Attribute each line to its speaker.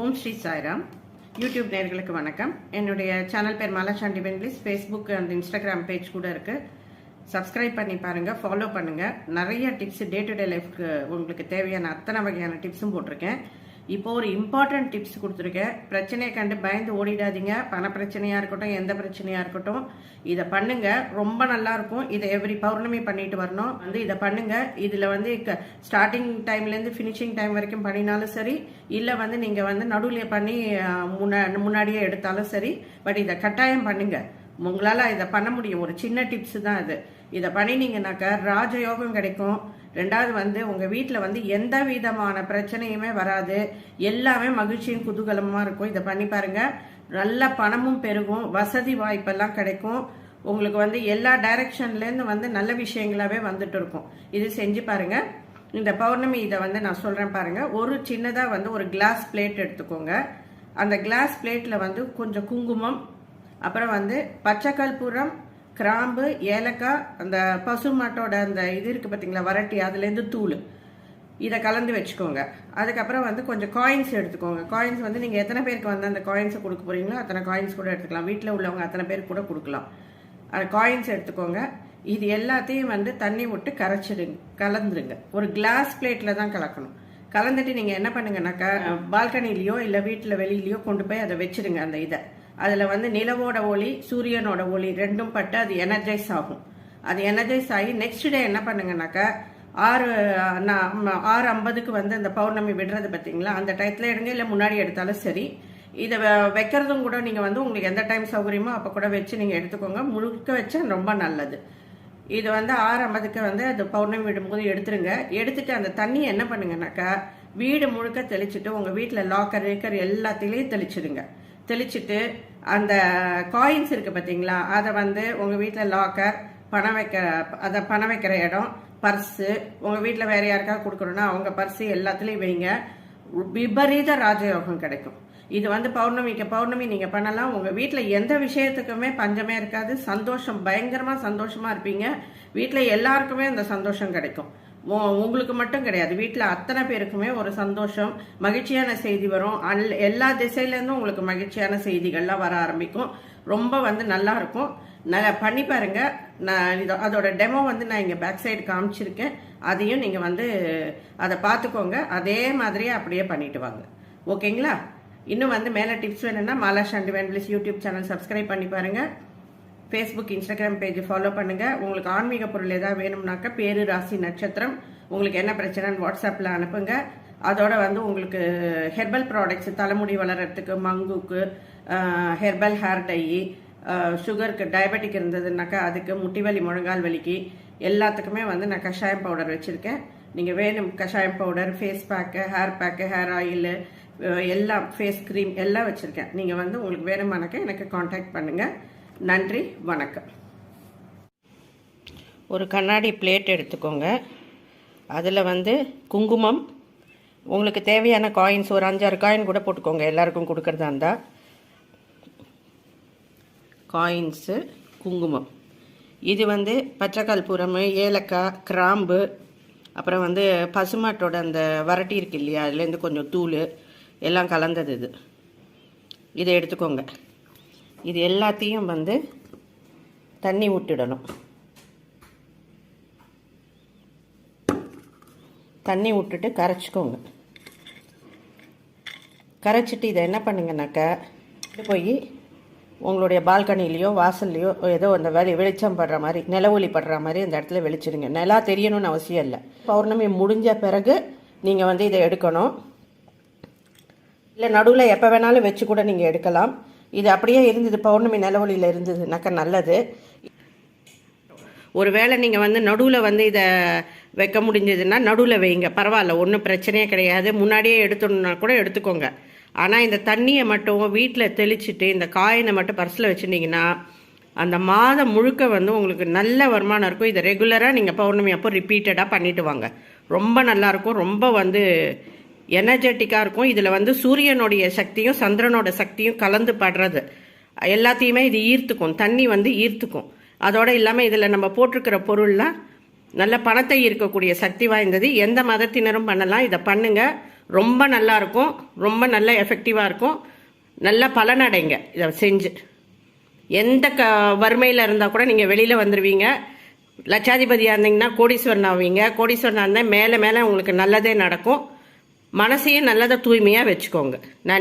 Speaker 1: ஓம் Sri Sairam. YouTube நேர்களுக்கு வணக்கம். என்னுடைய சேனல் பேர் மாலாஷாண்டி வெங்கிலிஸ் ஃபேஸ்புக் அண்ட் இன்ஸ்டாகிராம் பேஜ் கூட இருக்கு. சப்ஸ்கிரைப் பண்ணி பாருங்கள் ஃபாலோ பண்ணுங்கள் நிறைய டிப்ஸ் டே டு டே லைஃப்க்கு உங்களுக்கு தேவையான அத்தனை வகையான டிப்ஸும் போட்டிருக்கேன். இப்போ ஒரு இம்பார்ட்டன்ட் டிப்ஸ் கொடுத்துருக்கேன். பிரச்சனையை கண்டு பயந்து ஓடிடாதீங்க. பண பிரச்சனையா இருக்கட்டும் எந்த பிரச்சனையா இருக்கட்டும் இதை பண்ணுங்க. ரொம்ப நல்லா இருக்கும். இதை எவ்ரி பௌர்ணமி பண்ணிட்டு வரணும். வந்து இதை பண்ணுங்க. இதுல வந்து ஸ்டார்டிங் டைம்ல இருந்து ஃபினிஷிங் டைம் வரைக்கும் பண்ணினாலும் சரி இல்ல வந்து நீங்க வந்து நடுவில் பண்ணி முன்னாடியே எடுத்தாலும் சரி பட் இதை கட்டாயம் பண்ணுங்க. உங்களால் இதை பண்ண முடியும். ஒரு சின்ன டிப்ஸ் தான் இது. இதை பண்ணினீங்கன்னாக்கா ராஜயோகம் கிடைக்கும். ரெண்டாவது வந்து உங்கள் வீட்டில் வந்து எந்த விதமான பிரச்சனையுமே வராது. எல்லாமே மகிழ்ச்சியும் குதூகலமாக இருக்கும். இதை பண்ணி பாருங்கள் நல்ல பணமும் பெருகும். வசதி வாய்ப்பெல்லாம் கிடைக்கும். உங்களுக்கு வந்து எல்லா டைரக்ஷன்லேருந்து வந்து நல்ல விஷயங்களாகவே வந்துட்டு இருக்கும். இது செஞ்சு பாருங்கள் இந்த பௌர்ணமி இதை வந்து நான் சொல்கிறேன் பாருங்கள் ஒரு சின்னதாக வந்து ஒரு கிளாஸ் பிளேட் எடுத்துக்கோங்க. அந்த கிளாஸ் பிளேட்டில் வந்து கொஞ்சம் குங்குமம் அப்புறம் வந்து பச்சை கற்பூரம் கிராம்பு ஏலக்காய் அந்த பசுமாட்டோட அந்த இது இருக்கு பார்த்தீங்களா வரட்டி அதுலேருந்து தூள். இதை கலந்து வச்சுக்கோங்க. அதுக்கப்புறம் வந்து கொஞ்சம் காயின்ஸ் எடுத்துக்கோங்க. காயின்ஸ் வந்து நீங்கள் எத்தனை பேருக்கு வந்து அந்த காயின்ஸை கொடுக்க போறீங்களோ அத்தனை காயின்ஸ் கூட எடுத்துக்கலாம். வீட்டில் உள்ளவங்க அத்தனை பேருக்கு கூட கொடுக்கலாம். அந்த காயின்ஸ் எடுத்துக்கோங்க. இது எல்லாத்தையும் வந்து தண்ணி விட்டு கரைச்சிடுங்க கலந்துருங்க. ஒரு கிளாஸ் பிளேட்டில் தான் கலக்கணும். கலந்துட்டு நீங்கள் என்ன பண்ணுங்கனாக்கா பால்கனிலேயோ இல்லை வீட்டில் வெளியிலயோ கொண்டு போய் அதை வச்சிடுங்க அந்த இதை. அதில் வந்து நிலவோட ஒளி சூரியனோட ஒளி ரெண்டும் பட்டு அது எனர்ஜைஸ் ஆகும். அது எனர்ஜைஸ் ஆகி நெக்ஸ்ட் டே என்ன பண்ணுங்கனாக்கா ஆறு நான் ஆறு ஐம்பதுக்கு வந்து அந்த பௌர்ணமி விடுறது பார்த்தீங்களா அந்த டயத்தில் எடுங்க இல்லை முன்னாடி எடுத்தாலும் சரி இதை வைக்கிறதும் கூட நீங்கள் வந்து உங்களுக்கு எந்த டைம் சௌகரியமோ அப்போ கூட வச்சு நீங்கள் எடுத்துக்கோங்க. முழுக்க வச்சா ரொம்ப நல்லது. இது வந்து ஆறு ஐம்பதுக்கு வந்து அது பௌர்ணமி விடும்போது எடுத்துருங்க. எடுத்துட்டு அந்த தண்ணியை என்ன பண்ணுங்கனாக்கா வீடு முழுக்க தெளிச்சுட்டு உங்கள் வீட்டில் லாக்கர் ரேக்கர் எல்லாத்திலையும் தெளிச்சிடுங்க. தெளிச்சுட்டு அந்த காயின்ஸ் இருக்குது பார்த்தீங்களா அதை வந்து உங்கள் வீட்டில் லாக்கர் பணம் வைக்க அதை பணம் வைக்கிற இடம் பர்ஸு உங்கள் வீட்டில் வேறு யாருக்காவது கொடுக்கணும்னா அவங்க பர்ஸு எல்லாத்துலேயும் வைங்க. விபரீத ராஜயோகம் கிடைக்கும். இது வந்து பௌர்ணமிக்கு பௌர்ணமி நீங்கள் பண்ணலாம். உங்கள் வீட்டில் எந்த விஷயத்துக்குமே பஞ்சமே இருக்காது. சந்தோஷம் பயங்கரமாக சந்தோஷமாக இருப்பீங்க. வீட்டில் எல்லாருக்குமே அந்த சந்தோஷம் கிடைக்கும். உங்களுக்கு மட்டும் கிடையாது. வீட்டில் அத்தனை பேருக்குமே ஒரு சந்தோஷம் மகிழ்ச்சியான செய்தி வரும். அல்- எல்லா திசையிலேருந்தும் உங்களுக்கு மகிழ்ச்சியான செய்திகள்லாம் வர ஆரம்பிக்கும். ரொம்ப வந்து நல்லா இருக்கும். நான் பண்ணி பாருங்க. நான் இது அதோட டெமோ வந்து நான் இங்கே பேக் சைடு காமிச்சிருக்கேன். அதையும் நீங்கள் வந்து அதை பார்த்துக்கோங்க. அதே மாதிரியே அப்படியே பண்ணிட்டு வாங்க. ஓகேங்களா? இன்னும் வந்து மேலே டிப்ஸ் வேணும்னா மாலா ஷாண்டி வேன்பிளிஸ் யூடியூப் சேனல் சப்ஸ்கிரைப் பண்ணி பாருங்க. ஃபேஸ்புக் இன்ஸ்டாகிராம் பேஜ் ஃபாலோ பண்ணுங்க. உங்களுக்கு ஆன்மீக பொருள் ஏதாவது வேணும்னாக்கா பேரு ராசி நட்சத்திரம் உங்களுக்கு என்ன பிரச்சனைன்னு வாட்ஸ்அப்பில் அனுப்புங்க. அதோட வந்து உங்களுக்கு ஹெர்பல் ப்ராடக்ட்ஸ் தலைமுடி வளர்கிறதுக்கு மங்குக்கு ஹெர்பல் ஹேர் டை சுகருக்கு டயபெட்டிக் இருந்ததுனாக்கா அதுக்கு முட்டி வலி முழங்கால் வலிக்கு எல்லாத்துக்குமே வந்து நான் கஷாயம் பவுடர் வச்சுருக்கேன். நீங்கள் வேணும் கஷாயம் powder face pack hair pack hair oil எல்லாம் ஃபேஸ் க்ரீம் எல்லாம் வச்சுருக்கேன். நீங்கள் வந்து உங்களுக்கு வேணுமானாக்கா எனக்கு காண்டாக்ட் பண்ணுங்கள் நன்றி வணக்கம். ஒரு கண்ணாடி பிளேட் எடுத்துக்கோங்க. அதில் வந்து குங்குமம் உங்களுக்கு தேவையான காயின்ஸ் ஒரு அஞ்சாறு காயின் கூட போட்டுக்கோங்க. எல்லாருக்கும் கொடுக்கறதா இருந்தால் காயின்ஸு குங்குமம். இது வந்து பச்சை கற்பூரம் ஏலக்காய் கிராம்பு அப்புறம் வந்து பசுமாட்டோட அந்த வரட்டி இருக்கு இல்லையா? அதுலேருந்து கொஞ்சம் தூள் எல்லாம் கலந்தது இது. இதை எடுத்துக்கோங்க. இது எல்லாத்தையும் வந்து தண்ணி விட்டுடணும் தண்ணி விட்டுட்டு கரைச்சிக்கோங்க. கரைச்சிட்டு இதை என்ன பண்ணுங்கனாக்கா போய் உங்களுடைய பால்கனிலேயோ வாசல்லையோ ஏதோ அந்த வெளி வெளிச்சம் படுற மாதிரி நில ஒளி படுற மாதிரி அந்த இடத்துல வெளிச்சிடுங்க. நிலா தெரியணும்னு அவசியம் இல்லை. பௌர்ணமி முடிஞ்ச பிறகு நீங்கள் வந்து இதை எடுக்கணும். இல்லை நடுவில் எப்போ வேணாலும் வச்சு கூட நீங்கள் எடுக்கலாம். இது அப்படியே இருந்தது. பௌர்ணமி நிலவொளியில் இருந்ததுனாக்கா நல்லது. ஒருவேளை நீங்கள் வந்து நடுவில் வந்து இதை வைக்க முடிஞ்சதுன்னா நடுவில் வைங்க. பரவாயில்ல ஒன்றும் பிரச்சனையே கிடையாது. முன்னாடியே எடுத்துடணும்னா கூட எடுத்துக்கோங்க. ஆனால் இந்த தண்ணியை மட்டும் வீட்டில் தெளிச்சுட்டு இந்த காயினை மட்டும் பர்ஸில் வச்சுருந்தீங்கன்னா அந்த மாதம் முழுக்க வந்து உங்களுக்கு நல்ல வருமானம் இருக்கும். இதை ரெகுலராக நீங்கள் பௌர்ணமி அப்போ ரிப்பீட்டடாக பண்ணிட்டு வாங்க. ரொம்ப நல்லாயிருக்கும் ரொம்ப வந்து எனர்ஜெட்டிக்காக இருக்கும். இதில் வந்து சூரியனுடைய சக்தியும் சந்திரனோட சக்தியும் கலந்து படுறது. எல்லாத்தையுமே இது ஈர்த்துக்கும். தண்ணி வந்து ஈர்த்துக்கும். அதோடு இல்லாமல் இதில் நம்ம போட்டிருக்கிற பொருள்லாம் நல்ல பணத்தை ஈர்க்கக்கூடிய சக்தி வாய்ந்தது. எந்த மதத்தினரும் பண்ணலாம். இதை பண்ணுங்க. ரொம்ப நல்லா இருக்கும். ரொம்ப நல்ல எஃபெக்டிவாக இருக்கும். நல்ல பலனடைங்க இதை செஞ்சு. எந்த க வறுமையில் இருந்தால் கூட நீங்கள் வெளியில் வந்துடுவீங்க லட்சாதிபதியாக இருந்தீங்கன்னா கோடீஸ்வரன் ஆவீங்க. கோடீஸ்வரன் இருந்தால் மேலே மேலே உங்களுக்கு நல்லதே நடக்கும். மனசையும் நல்லதை தூய்மையாக வச்சுக்கோங்க. நன்றி